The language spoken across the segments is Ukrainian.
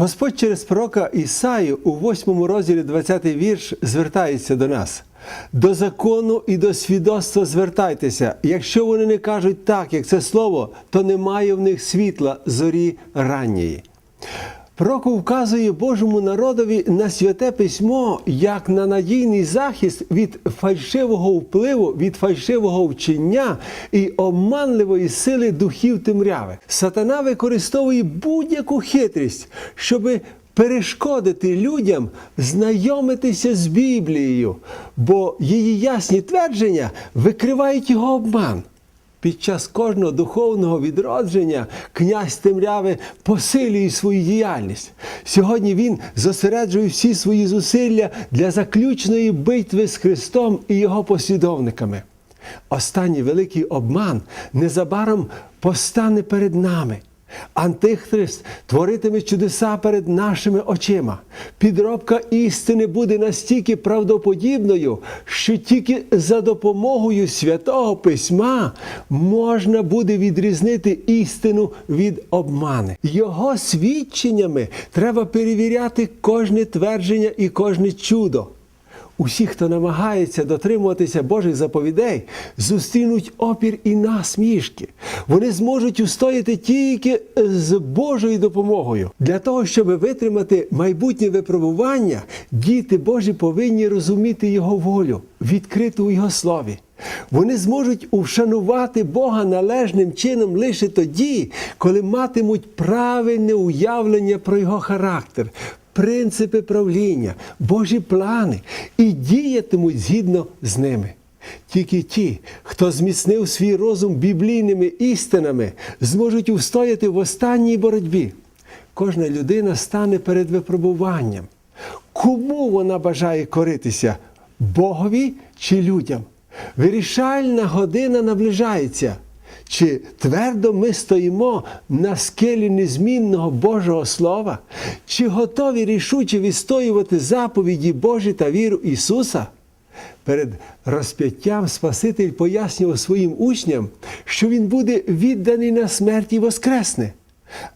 Господь через пророка Ісаю у 8 розділі 20 вірш звертається до нас. До закону і до свідоцтва звертайтеся. Якщо вони не кажуть так, як це слово, то немає в них світла зорі ранньої. Пророк вказує Божому народові на святе письмо як на надійний захист від фальшивого впливу, від фальшивого вчення і обманливої сили духів темряви. Сатана використовує будь-яку хитрість, щоби перешкодити людям знайомитися з Біблією, бо її ясні твердження викривають його обман. Під час кожного духовного відродження князь темряви посилює свою діяльність. Сьогодні він зосереджує всі свої зусилля для заключної битви з Христом і його послідовниками. Останній великий обман незабаром постане перед нами. Антихрист творитиме чудеса перед нашими очима. Підробка істини буде настільки правдоподібною, що тільки за допомогою святого письма можна буде відрізнити істину від обмани. Його свідченнями треба перевіряти кожне твердження і кожне чудо. Усі, хто намагається дотримуватися Божих заповідей, зустрінуть опір і насмішки. Вони зможуть устояти тільки з Божою допомогою. Для того, щоб витримати майбутнє випробування, діти Божі повинні розуміти Його волю, відкриту у Його слові. Вони зможуть ушанувати Бога належним чином лише тоді, коли матимуть правильне уявлення про його характер, принципи правління, Божі плани і діятимуть згідно з ними. Тільки ті, хто зміцнив свій розум біблійними істинами, зможуть устояти в останній боротьбі. Кожна людина стане перед випробуванням. Кому вона бажає коритися Богові чи людям? Вирішальна година наближається. Чи твердо ми стоїмо на скелі незмінного Божого Слова? Чи готові рішуче відстоювати заповіді Божі та віру Ісуса? Перед розп'яттям Спаситель пояснював своїм учням, що Він буде відданий на смерть і воскресне.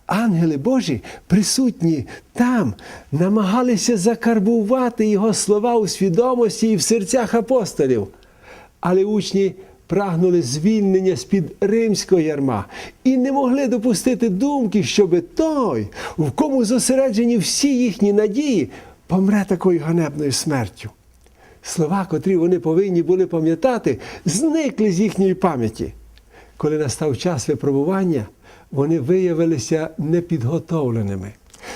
Ангели Божі, присутні там, намагалися закарбувати Його слова у свідомості і в серцях апостолів. Але учні прагнули звільнення з-під римського ярма і не могли допустити думки, щоби той, в кому зосереджені всі їхні надії, помре такою ганебною смертю. Слова, котрі вони повинні були пам'ятати, зникли з їхньої пам'яті. Коли настав час випробування, вони виявилися непідготовленими.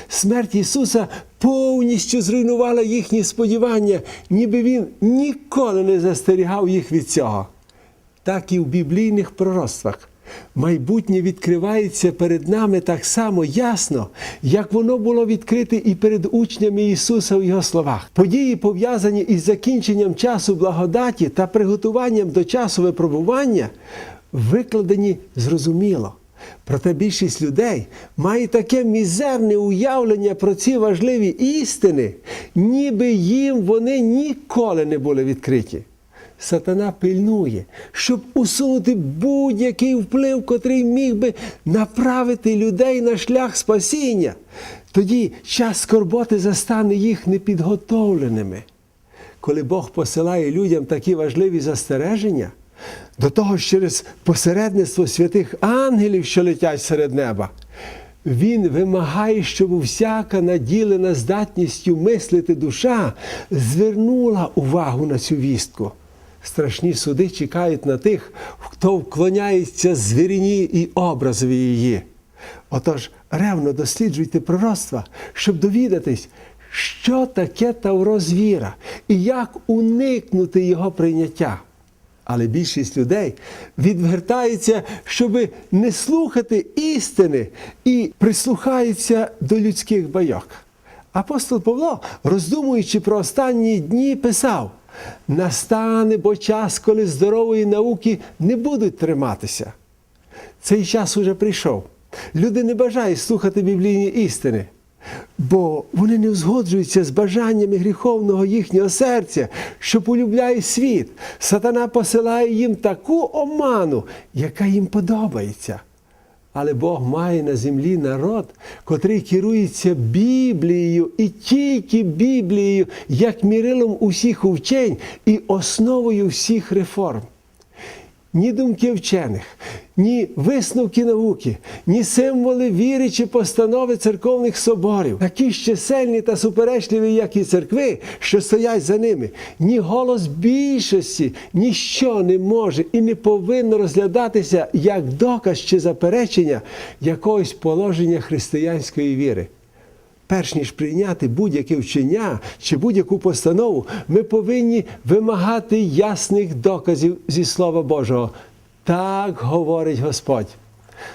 Смерть Ісуса повністю зруйнувала їхні сподівання, ніби Він ніколи не застерігав їх від цього. Так і в біблійних пророцтвах. Майбутнє відкривається перед нами так само ясно, як воно було відкрите і перед учнями Ісуса в Його словах. Події, пов'язані із закінченням часу благодаті та приготуванням до часу випробування, викладені зрозуміло. Проте більшість людей має таке мізерне уявлення про ці важливі істини, ніби їм вони ніколи не були відкриті. Сатана пильнує, щоб усунути будь-який вплив, котрий міг би направити людей на шлях спасіння. Тоді час скорботи застане їх непідготовленими. Коли Бог посилає людям такі важливі застереження, до того ж через посередництво святих ангелів, що летять серед неба, він вимагає, щоб всяка наділена здатністю мислити душа звернула увагу на цю вістку. Страшні суди чекають на тих, хто вклоняється звірині і образові її. Отож, ревно досліджуйте пророцтва, щоб довідатись, що таке Тавро звіра і як уникнути його прийняття. Але більшість людей відвертається, щоб не слухати істини і прислухаються до людських байок. Апостол Павло, роздумуючи про останні дні, писав: настане бо час, коли здорової науки не будуть триматися. Цей час уже прийшов. Люди не бажають слухати біблійні істини, бо вони не узгоджуються з бажаннями гріховного їхнього серця, що полюбляє світ. Сатана посилає їм таку оману, яка їм подобається. Але Бог має на землі народ, котрий керується Біблією і тільки Біблією, як мірилом усіх увчень і основою всіх реформ. Ні думки вчених, ні висновки науки, ні символи віри чи постанови церковних соборів, такі ж чисельні та суперечливі, як і церкви, що стоять за ними, ні голос більшості, ніщо не може і не повинно розглядатися як доказ чи заперечення якогось положення християнської віри. Перш ніж прийняти будь-яке вчення чи будь-яку постанову, ми повинні вимагати ясних доказів зі Слова Божого. Так говорить Господь.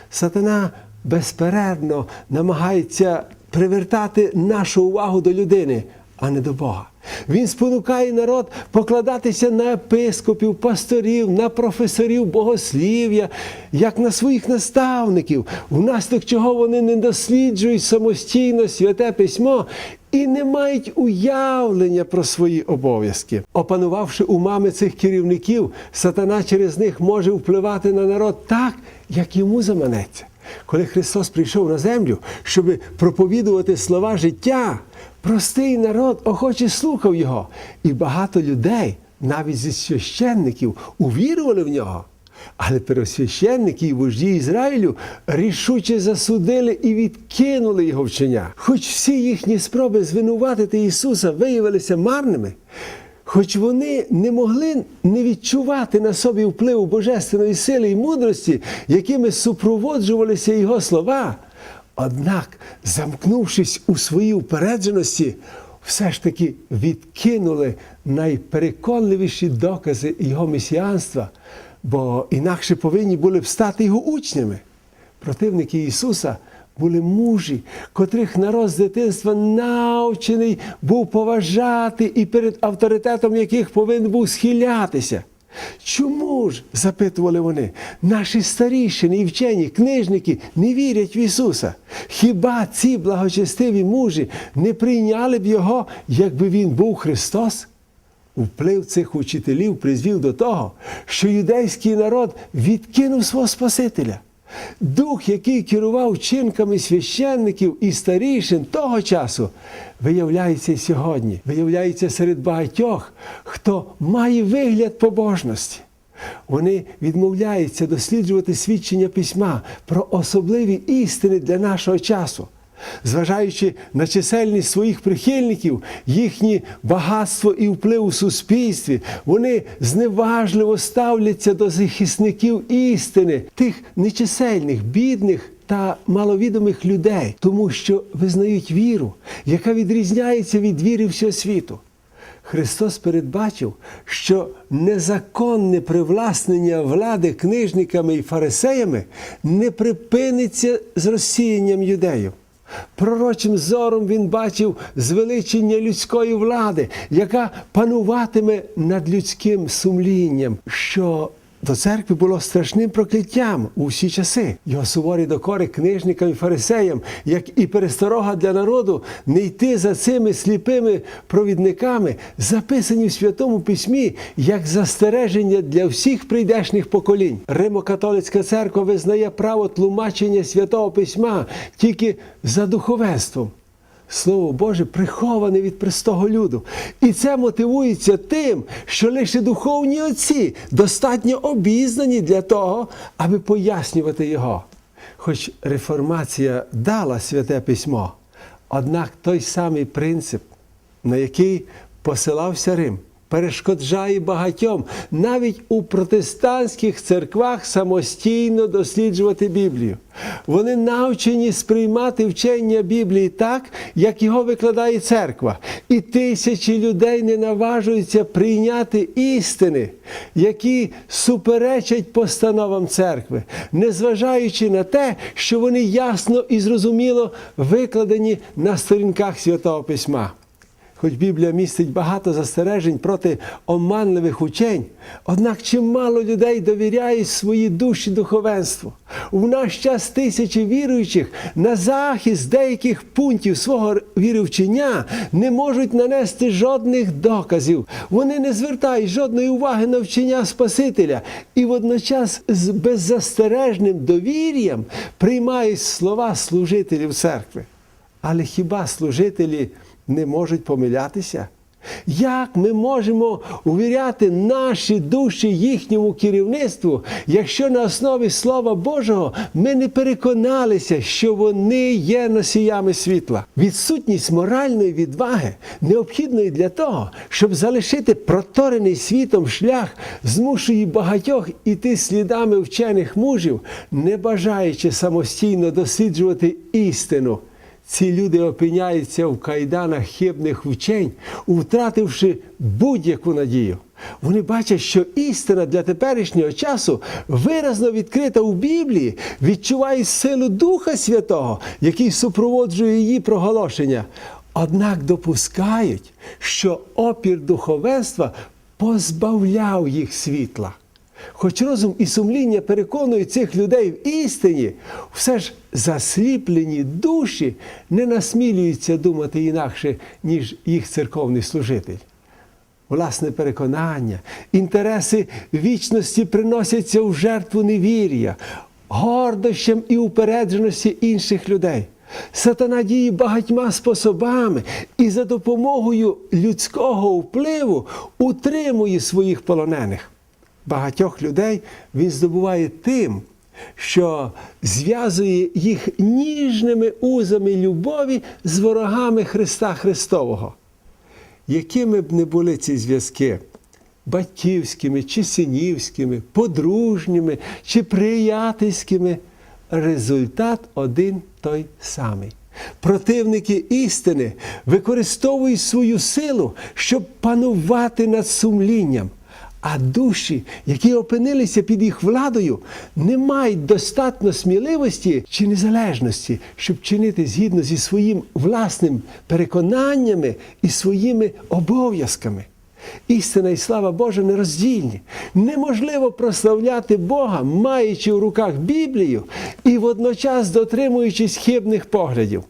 Сатана безперервно намагається привертати нашу увагу до людини, а не до Бога. Він спонукає народ покладатися на епископів, пасторів, на професорів богослів'я, як на своїх наставників, внаслідок чого вони не досліджують самостійно святе письмо і не мають уявлення про свої обов'язки. Опанувавши умами цих керівників, сатана через них може впливати на народ так, як йому заманеться. Коли Христос прийшов на землю, щоб проповідувати слова життя, простий народ охоче слухав його, і багато людей, навіть зі священників, увірували в нього. Але первосвященники і вожді Ізраїлю рішуче засудили і відкинули його вчення. Хоч всі їхні спроби звинуватити Ісуса виявилися марними, хоч вони не могли не відчувати на собі впливу божественної сили і мудрості, якими супроводжувалися Його слова, однак, замкнувшись у своїй упередженості, все ж таки відкинули найпереконливіші докази Його месіанства, бо інакше повинні були б стати його учнями. Противники Ісуса були мужі, котрих народ з дитинства навчений був поважати і перед авторитетом яких повинен був схилятися. Чому ж, запитували вони, наші старішини і вчені, книжники не вірять в Ісуса? Хіба ці благочестиві мужі не прийняли б Його, якби Він був Христос? Вплив цих учителів призвів до того, що юдейський народ відкинув свого Спасителя. Дух, який керував вчинками священників і старішин того часу, виявляється сьогодні, виявляється серед багатьох, хто має вигляд побожності. Вони відмовляються досліджувати свідчення письма про особливі істини для нашого часу. Зважаючи на чисельність своїх прихильників, їхнє багатство і вплив у суспільстві, вони зневажливо ставляться до захисників істини, тих нечисельних, бідних та маловідомих людей, тому що визнають віру, яка відрізняється від віри всього світу. Христос передбачив, що незаконне привласнення влади книжниками і фарисеями не припиниться з розсіянням юдеїв. Пророчим зором він бачив звеличення людської влади, яка пануватиме над людським сумлінням, що до церкви було страшним прокляттям у всі часи. Його суворі докори книжникам і фарисеям, як і пересторога для народу, не йти за цими сліпими провідниками, записані в Святому Письмі як застереження для всіх прийдешніх поколінь. Римо-католицька церква визнає право тлумачення Святого Письма тільки за духовенством. Слово Боже приховане від простого люду. І це мотивується тим, що лише духовні отці достатньо обізнані для того, аби пояснювати його. Хоч реформація дала святе письмо, однак той самий принцип, на який посилався Рим, перешкоджає багатьом навіть у протестантських церквах самостійно досліджувати Біблію. Вони навчені сприймати вчення Біблії так, як його викладає церква. І тисячі людей не наважуються прийняти істини, які суперечать постановам церкви, незважаючи на те, що вони ясно і зрозуміло викладені на сторінках Святого Письма. Хоч Біблія містить багато застережень проти оманливих учень, однак чимало людей довіряють свої душі духовенству. У наш час тисячі віруючих на захист деяких пунктів свого віровчення не можуть нанести жодних доказів. Вони не звертають жодної уваги на вчення Спасителя і водночас з беззастережним довір'ям приймають слова служителів церкви. Але хіба служителі не можуть помилятися? Як ми можемо увіряти наші душі їхньому керівництву, якщо на основі Слова Божого ми не переконалися, що вони є носіями світла? Відсутність моральної відваги, необхідної для того, щоб залишити проторений світом шлях, змушує багатьох іти слідами вчених мужів, не бажаючи самостійно досліджувати істину. Ці люди опиняються в кайданах хибних вчень, втративши будь-яку надію. Вони бачать, що істина для теперішнього часу виразно відкрита у Біблії, відчувають силу Духа Святого, який супроводжує її проголошення. Однак допускають, що опір духовенства позбавляв їх світла. Хоч розум і сумління переконують цих людей в істині, все ж засліплені душі не насмілюються думати інакше, ніж їх церковний служитель. Власне переконання, інтереси вічності приносяться в жертву невір'я, гордощам і упередженості інших людей. Сатана діє багатьма способами і за допомогою людського впливу утримує своїх полонених. Багатьох людей він здобуває тим, що зв'язує їх ніжними узами любові з ворогами Христа Христового. Якими б не були ці зв'язки батьківськими, чи синівськими, подружніми, чи приятельськими, результат один той самий. Противники істини використовують свою силу, щоб панувати над сумлінням. А душі, які опинилися під їх владою, не мають достатньо сміливості чи незалежності, щоб чинити згідно зі своїм власним переконаннями і своїми обов'язками. Істина і слава Божа нероздільні. Неможливо прославляти Бога, маючи в руках Біблію і водночас дотримуючись хибних поглядів.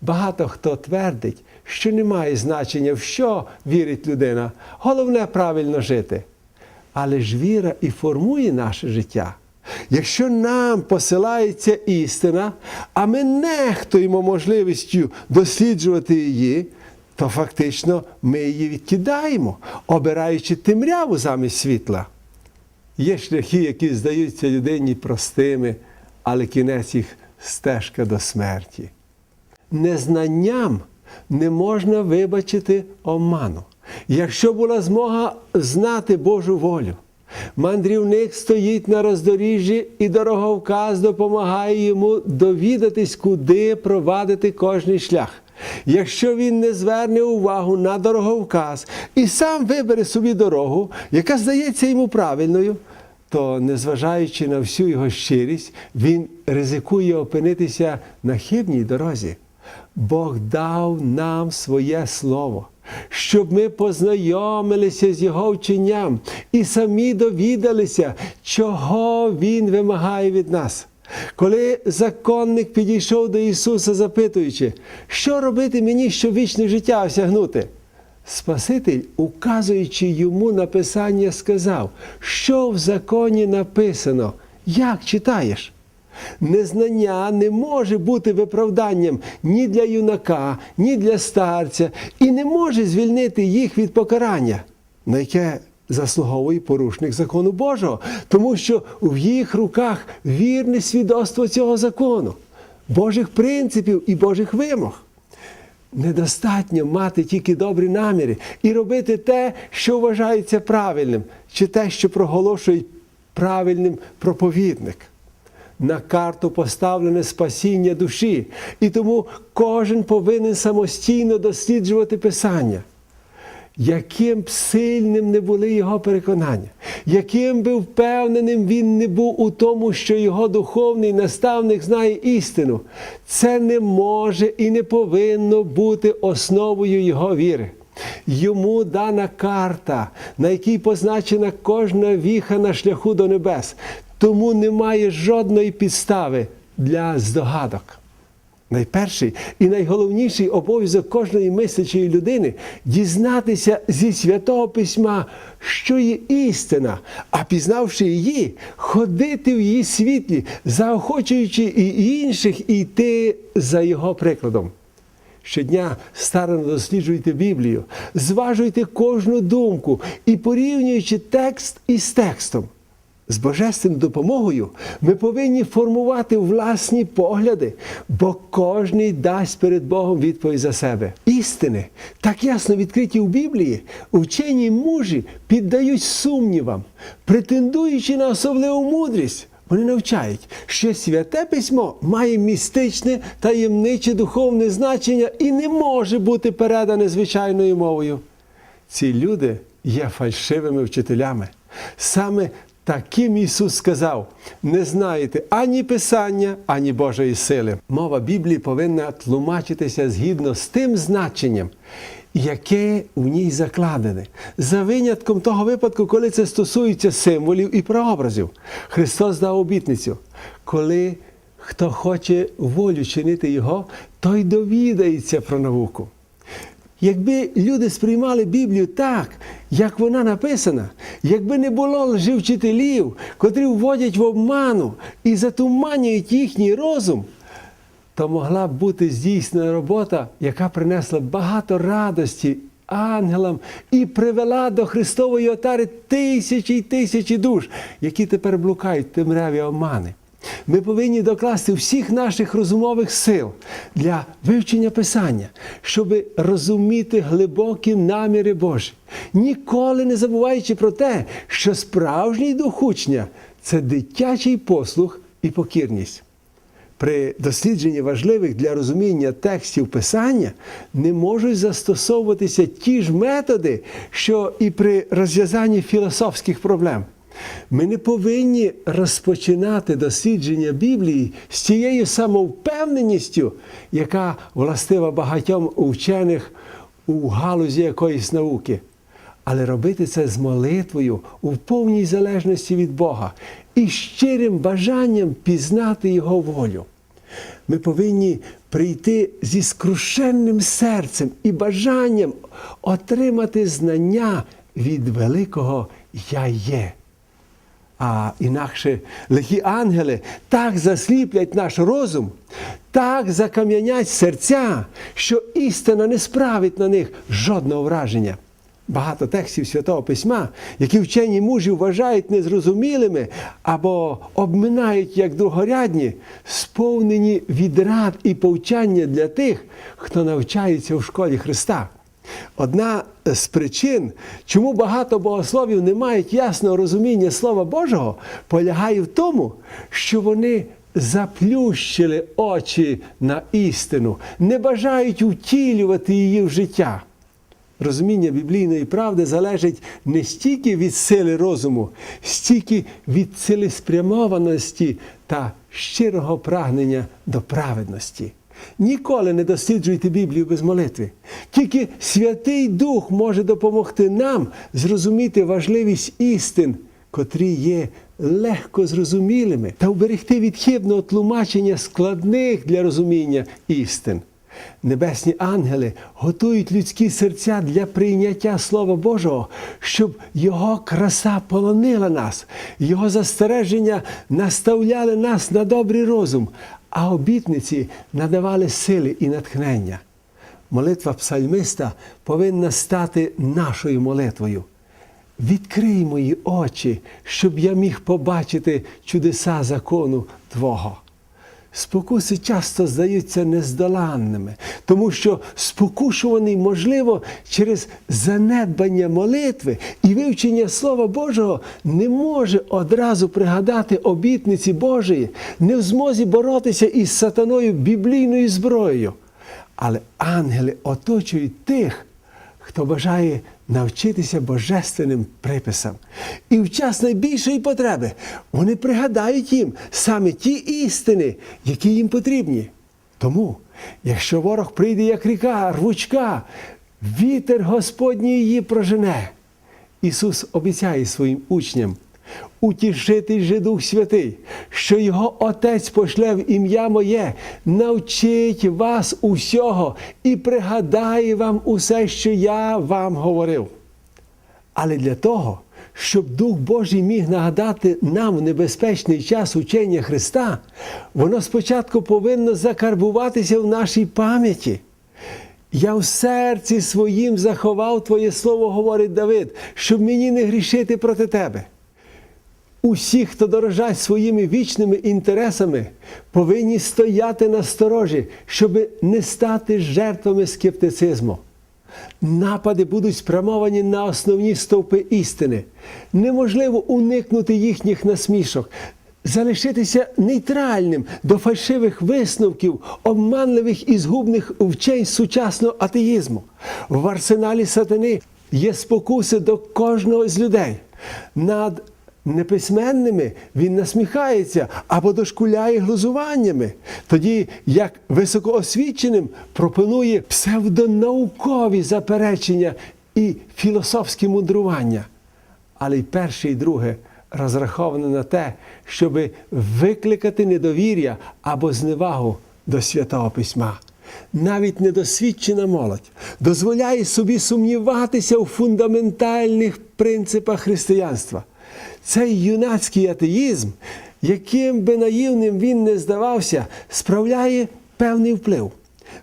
Багато хто твердить, що немає значення, в що вірить людина. Головне правильно жити. Але ж віра і формує наше життя. Якщо нам посилається істина, а ми нехтуємо можливістю досліджувати її, то фактично ми її відкидаємо, обираючи темряву замість світла. Є шляхи, які здаються людині простими, але кінець їх стежка до смерті. Незнанням не можна вибачити оману. Якщо була змога знати Божу волю, мандрівник стоїть на роздоріжжі і дороговказ допомагає йому довідатись, куди провадити кожний шлях. Якщо він не зверне увагу на дороговказ і сам вибере собі дорогу, яка здається йому правильною, то, незважаючи на всю його щирість, він ризикує опинитися на хибній дорозі. Бог дав нам своє слово, щоб ми познайомилися з Його вченням і самі довідалися, чого Він вимагає від нас. Коли законник підійшов до Ісуса, запитуючи, що робити мені, щоб вічне життя осягнути? Спаситель, указуючи йому на Писання, сказав, що в законі написано, як читаєш? Незнання не може бути виправданням ні для юнака, ні для старця, і не може звільнити їх від покарання, на яке заслуговує порушник закону Божого, тому що в їх руках вірне свідоцтво цього закону, Божих принципів і Божих вимог. Недостатньо мати тільки добрі наміри і робити те, що вважається правильним, чи те, що проголошує правильним проповідник. На карту поставлене спасіння душі, і тому кожен повинен самостійно досліджувати Писання. Яким б сильним не були його переконання, яким би впевненим він не був у тому, що його духовний наставник знає істину, це не може і не повинно бути основою його віри. Йому дана карта, на якій позначена кожна віха на шляху до небес. Тому немає жодної підстави для здогадок. Найперший і найголовніший обов'язок кожної мислячої людини дізнатися зі святого письма, що є істина, а пізнавши її, ходити в її світлі, заохочуючи і інших йти за його прикладом. Щодня старано досліджуйте Біблію, зважуйте кожну думку і порівнюючи текст із текстом. З божественною допомогою ми повинні формувати власні погляди, бо кожний дасть перед Богом відповідь за себе. Істини, так ясно відкриті у Біблії, вчені мужі піддають сумнівам, претендуючи на особливу мудрість. Вони навчають, що святе письмо має містичне таємниче духовне значення і не може бути передане звичайною мовою. Ці люди є фальшивими вчителями. Саме таким Ісус сказав: не знаєте ані Писання, ані Божої сили. Мова Біблії повинна тлумачитися згідно з тим значенням, яке в ній закладене, за винятком того випадку, коли це стосується символів і прообразів. Христос дав обітницю, коли хто хоче волю чинити Його, той довідається про науку. Якби люди сприймали Біблію так, як вона написана, якби не було лживчителів, котрі вводять в обману і затуманюють їхній розум, то могла б бути здійснена робота, яка принесла багато радості ангелам і привела до Христової отари тисячі й тисячі душ, які тепер блукають темряві омани. Ми повинні докласти всіх наших розумових сил для вивчення Писання, щоб розуміти глибокі наміри Божі, ніколи не забуваючи про те, що справжній дух учня – це дитячий послух і покірність. При дослідженні важливих для розуміння текстів Писання не можуть застосовуватися ті ж методи, що і при розв'язанні філософських проблем. Ми не повинні розпочинати дослідження Біблії з тією самовпевненістю, яка властива багатьом учених у галузі якоїсь науки, але робити це з молитвою у повній залежності від Бога і щирим бажанням пізнати Його волю. Ми повинні прийти зі скрушенним серцем і бажанням отримати знання від великого Я є. А інакше лихі ангели так засліплять наш розум, так закам'янять серця, що істина не справить на них жодного враження. Багато текстів Святого Письма, які вчені мужі вважають незрозумілими або обминають як другорядні, сповнені відрад і повчання для тих, хто навчається в школі Христа. Одна з причин, чому багато богословів не мають ясного розуміння Слова Божого, полягає в тому, що вони заплющили очі на істину, не бажають втілювати її в життя. Розуміння біблійної правди залежить не стільки від сили розуму, стільки від цілеспрямованості та щирого прагнення до праведності. Ніколи не досліджуйте Біблію без молитви. Тільки Святий Дух може допомогти нам зрозуміти важливість істин, котрі є легко зрозумілими, та вберегти від хибного тлумачення складних для розуміння істин. Небесні ангели готують людські серця для прийняття Слова Божого, щоб Його краса полонила нас, Його застереження наставляли нас на добрий розум, а обітниці надавали сили і натхнення. Молитва псальмиста повинна стати нашою молитвою. Відкрий мої очі, щоб я міг побачити чудеса закону Твого. Спокуси часто здаються нездоланними, тому що спокушуваний, можливо, через занедбання молитви і вивчення Слова Божого не може одразу пригадати обітниці Божої, не в змозі боротися із сатаною біблійною зброєю. Але ангели оточують тих, хто бажає навчитися божественним приписам. І в час найбільшої потреби вони пригадають їм саме ті істини, які їм потрібні. Тому, якщо ворог прийде як ріка, рвучка, вітер Господній її прожене. Ісус обіцяє своїм учням, утішитий же Дух Святий, що Його Отець пошле в ім'я Моє, навчить вас усього і пригадає вам усе, що я вам говорив. Але для того, щоб Дух Божий міг нагадати нам в небезпечний час учення Христа, воно спочатку повинно закарбуватися в нашій пам'яті. Я в серці своїм заховав Твоє слово, говорить Давид, щоб мені не грішити проти тебе. Усі, хто дорожать своїми вічними інтересами, повинні стояти на сторожі, щоб не стати жертвами скептицизму. Напади будуть спрямовані на основні стовпи істини. Неможливо уникнути їхніх насмішок, залишитися нейтральним до фальшивих висновків, обманливих і згубних вчень сучасного атеїзму. В арсеналі сатани є спокуси до кожного з людей. Над неписьменними він насміхається або дошкуляє глузуваннями, тоді як високоосвіченим пропонує псевдонаукові заперечення і філософські мудрування. Але й перше і друге розраховане на те, щоб викликати недовір'я або зневагу до святого письма. Навіть недосвідчена молодь дозволяє собі сумніватися у фундаментальних принципах християнства. Цей юнацький атеїзм, яким би наївним він не здавався, справляє певний вплив.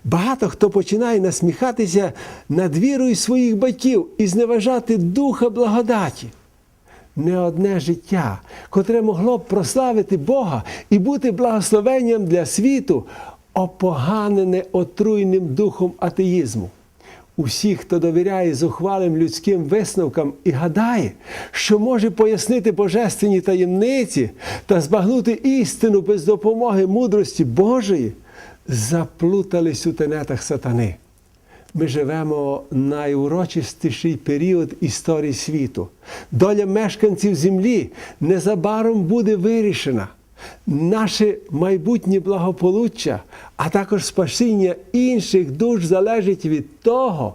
Багато хто починає насміхатися над вірою своїх батьків і зневажати духа благодаті. Не одне життя, котре могло б прославити Бога і бути благословенням для світу, опоганене отруйним духом атеїзму. Усі, хто довіряє зухвалим людським висновкам і гадає, що може пояснити божественні таємниці та збагнути істину без допомоги мудрості Божої, заплутались у тенетах сатани. Ми живемо найурочистіший період історії світу. Доля мешканців землі незабаром буде вирішена. Наше майбутнє благополуччя, а також спасіння інших душ залежить від того,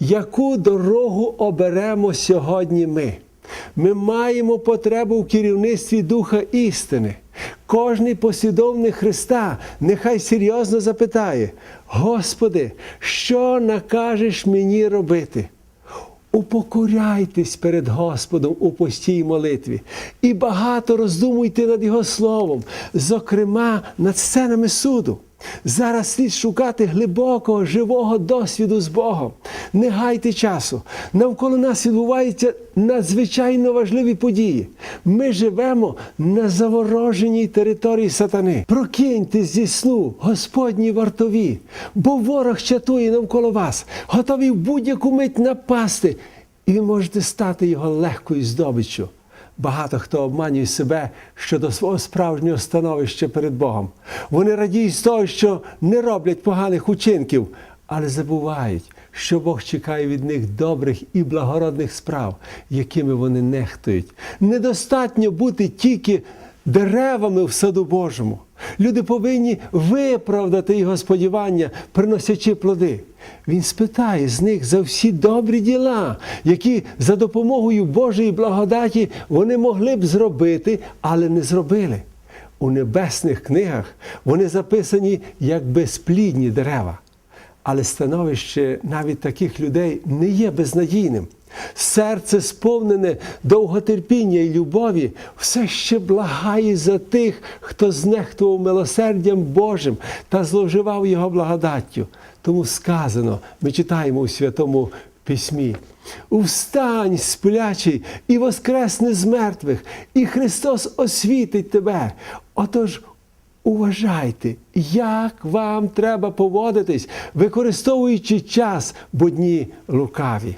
яку дорогу оберемо сьогодні ми. Ми маємо потребу в керівництві Духа істини. Кожний послідовник Христа нехай серйозно запитає: Господи, що накажеш мені робити? Упокоряйтесь перед Господом у постій молитві і багато роздумуйте над Його Словом, зокрема над сценами суду. Зараз слід шукати глибокого, живого досвіду з Богом. Не гайте часу. Навколо нас відбуваються надзвичайно важливі події. Ми живемо на завороженій території сатани. Прокиньтесь зі сну, Господні вартові, бо ворог чатує навколо вас, готовий в будь-яку мить напасти, і ви можете стати його легкою здобиччю. Багато хто обманює себе щодо свого справжнього становища перед Богом. Вони радіють з того, що не роблять поганих учинків, але забувають, що Бог чекає від них добрих і благородних справ, якими вони нехтують. Недостатньо бути тільки деревами в саду Божому. Люди повинні виправдати його сподівання, приносячи плоди. Він спитає з них за всі добрі діла, які за допомогою Божої благодаті вони могли б зробити, але не зробили. У небесних книгах вони записані як безплідні дерева. Але становище навіть таких людей не є безнадійним. Серце, сповнене довготерпіння і любові, все ще благає за тих, хто знехтував милосердям Божим та зловживав його благодаттю. Тому сказано, ми читаємо у Святому Письмі. Увстань, сплячий, і воскресне з мертвих, і Христос освітить тебе. Отож, Уважайте, як вам треба поводитись, використовуючи час, бо дні лукаві.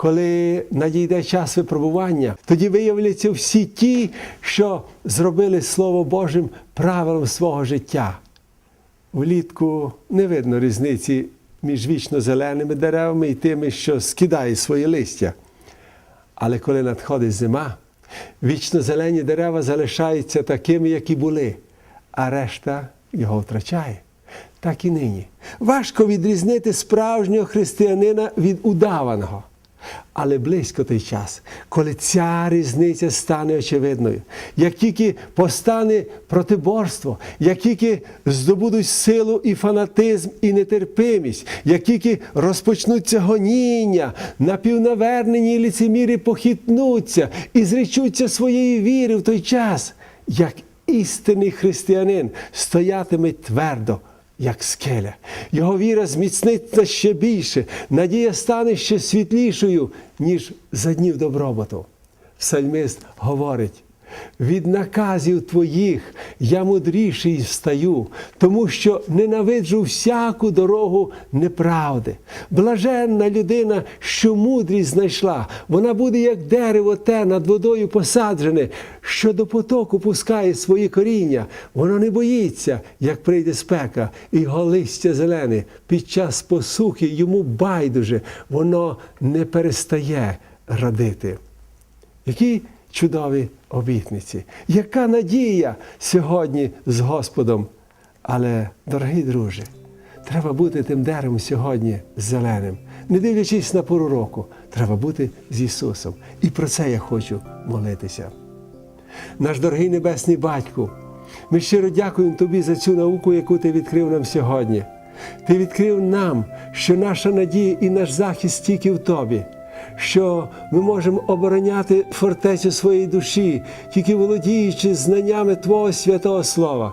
Коли надійде час випробування, тоді виявляться всі ті, що зробили Слово Божим правилом свого життя. Влітку не видно різниці між вічно зеленими деревами і тими, що скидають свої листя. Але коли надходить зима, вічно зелені дерева залишаються такими, як і були, а решта його втрачає. так і нині. Важко відрізнити справжнього християнина від удаваного. Але близько той час, коли ця різниця стане очевидною, як тільки постане протиборство, як тільки здобудуть силу і фанатизм, і нетерпимість, як тільки розпочнуться гоніння, напівнавернені ліцеміри похитнуться і зречуться своєї віри в той час, як істинний християнин стоятиме твердо як скеля. Його віра зміцниться ще більше, надія стане ще світлішою, ніж за днів добробуту. Псальмист говорить: від наказів твоїх я мудріший встаю, тому що ненавиджу всяку дорогу неправди. Блаженна людина, що мудрість знайшла, вона буде як дерево те над водою посаджене, що до потоку пускає свої коріння. Воно не боїться, як прийде спека, і його листя зелене. Під час посухи йому байдуже, воно не перестає радити. Які чудові обітниці, яка надія сьогодні з Господом. Але, дорогі друзі, треба бути тим деревом сьогодні зеленим. Не дивлячись на пору року, треба бути з Ісусом. І про це я хочу молитися. Наш дорогий Небесний Батьку, ми щиро дякуємо Тобі за цю науку, яку Ти відкрив нам сьогодні. Ти відкрив нам, що наша надія і наш захист тільки в Тобі, що ми можемо обороняти фортецю своєї душі, тільки володіючи знаннями Твого святого Слова.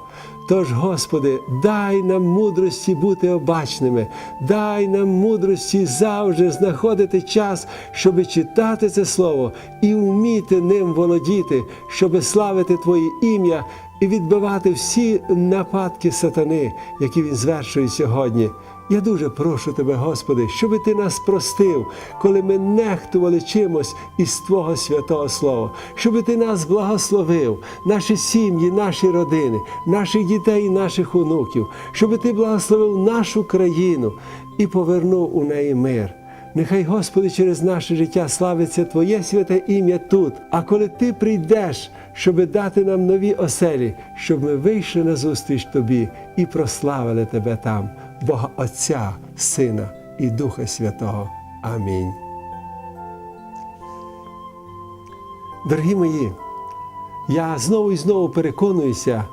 Тож, Господи, дай нам мудрості бути обачними, дай нам мудрості завжди знаходити час, щоби читати це слово і вміти ним володіти, щоби славити Твоє ім'я і відбивати всі нападки сатани, які він звершує сьогодні. Я дуже прошу тебе, Господи, щоби ти нас простив, коли ми нехтували чимось із Твого святого Слова, щоби ти нас благословив, наші сім'ї, наші родини, наших дітей і наших онуків, щоби ти благословив нашу країну і повернув у неї мир. Нехай, Господи, через наше життя славиться Твоє святе ім'я тут. А коли Ти прийдеш, щоби дати нам нові оселі, щоб ми вийшли на зустріч Тобі і прославили Тебе там, Бога Отця, Сина і Духа Святого. Амінь. Дорогі мої, я знову і знову переконуюся,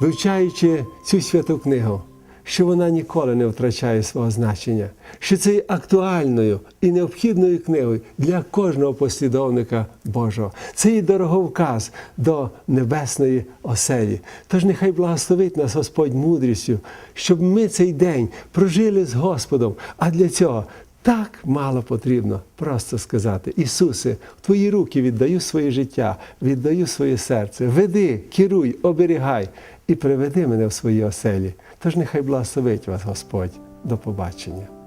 вивчаючи цю святу книгу, що вона ніколи не втрачає свого значення, що це є актуальною і необхідною книгою для кожного послідовника Божого. Це є дороговказ до небесної оселі. Тож нехай благословить нас Господь мудрістю, щоб ми цей день прожили з Господом. А для цього так мало потрібно просто сказати: Ісусе, в Твої руки віддаю своє життя, віддаю своє серце. Веди, керуй, оберігай і приведи мене в свої оселі. Тож нехай благословить вас Господь. До побачення.